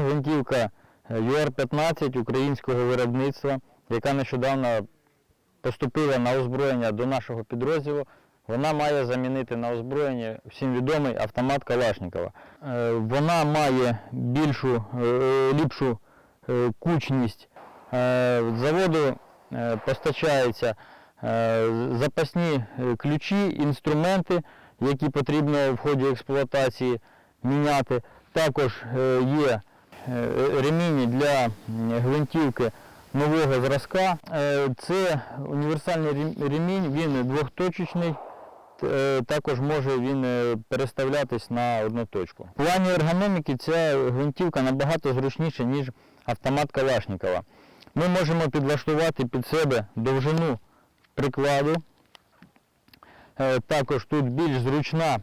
Гвинтівка UR-15 українського виробництва, яка нещодавно поступила на озброєння до нашого підрозділу. Вона має замінити на озброєння всім відомий автомат Калашникова. Е, Вона має більшу, е, ліпшу е, кучність. Е, заводу е, постачаються е, запасні е, ключі, інструменти, які потрібно в ході експлуатації міняти. Також е, є е, ремінь для гвинтівки нового зразка. Е, Це універсальний ремінь, він двохточечний. Е, Також може він е, переставлятись на одну точку. В плані ергономіки ця гвинтівка набагато зручніша, ніж автомат Калашникова. Ми можемо підлаштувати під себе довжину прикладу. Е, Також тут більш зручна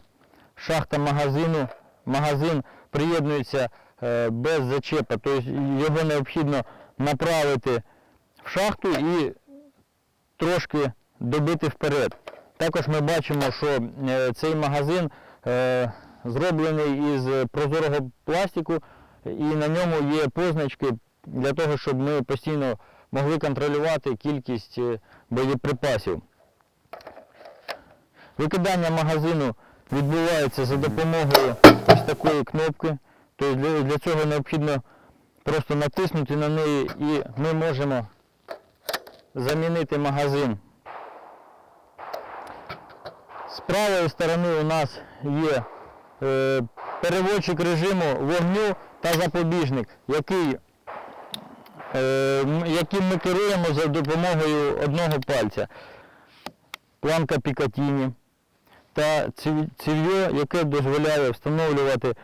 шахта магазину. Магазин приєднується е, без зачепа, тобто його необхідно направити в шахту і трошки добити вперед. Також ми бачимо, що е, цей магазин е, зроблений із прозорого пластику і на ньому є позначки для того, щоб ми постійно могли контролювати кількість е, боєприпасів. Викидання магазину відбувається за допомогою ось такої кнопки. Тобто для, для цього необхідно просто натиснути на неї і ми можемо замінити магазин. З правої сторони у нас є е, переводчик режиму вогню та запобіжник, який, е, яким ми керуємо за допомогою одного пальця. Планка Пікатіні та ців- яке дозволяє встановлювати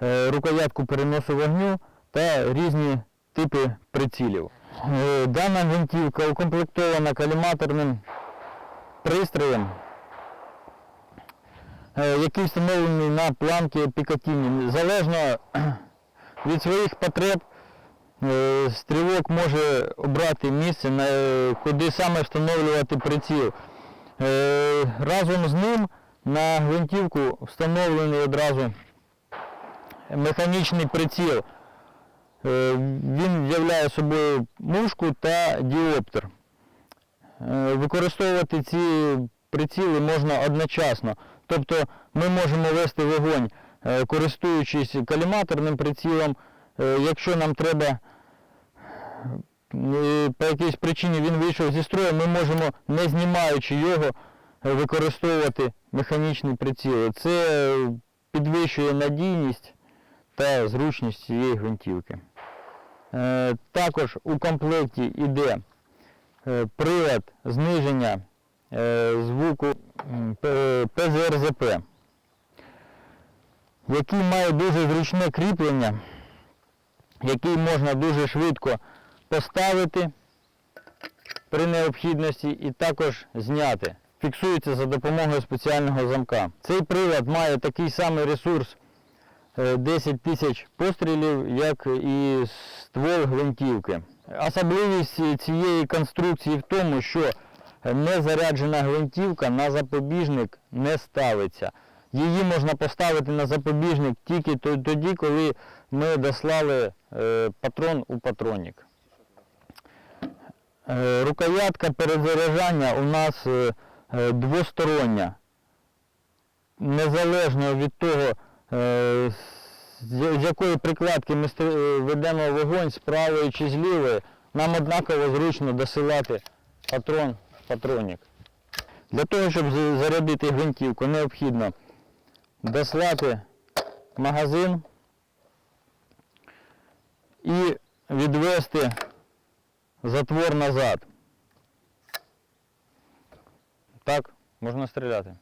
рукоятку переносу вогню та різні типи прицілів. Е, Дана гвинтівка укомплектована каліматорним пристроєм, е, який встановлений на планки Пікатіні. Залежно від своїх потреб е, стрілок може обрати місце, е, куди саме встановлювати приціл. Е, Разом з ним на гвинтівку встановлений одразу механічний приціл. Е, Він являє собою мушку та діоптер. Е, Використовувати ці приціли можна одночасно. Тобто ми можемо вести вогонь, е, користуючись каліматорним прицілом. Якщо нам треба по якійсь причині він вийшов зі строю, ми можемо, не знімаючи його, використовувати механічний приціл. Це підвищує надійність та зручність цієї гвинтівки. Е, Також у комплекті йде прилад зниження е, звуку ПЗРЗП, який має дуже зручне кріплення, який можна дуже швидко поставити при необхідності і також зняти. Фіксується за допомогою спеціального замка. Цей прилад має такий самий ресурс 10 тисяч пострілів, як і ствол гвинтівки. Особливість цієї конструкції в тому, що незаряджена гвинтівка на запобіжник не ставиться. Її можна поставити на запобіжник тільки тоді, коли ми дослали е, патрон у патронник. Е, Рукоятка перезаряджання у нас е, е, двостороння. Незалежно від того, е, з з якої прикладки ми е, ведемо вогонь з правої чи з лівої, нам однаково зручно досилати патрон в патронник. Для того, щоб зарядити гвинтівку, необхідно дослати магазин і відвести затвор назад. Так, можна стріляти.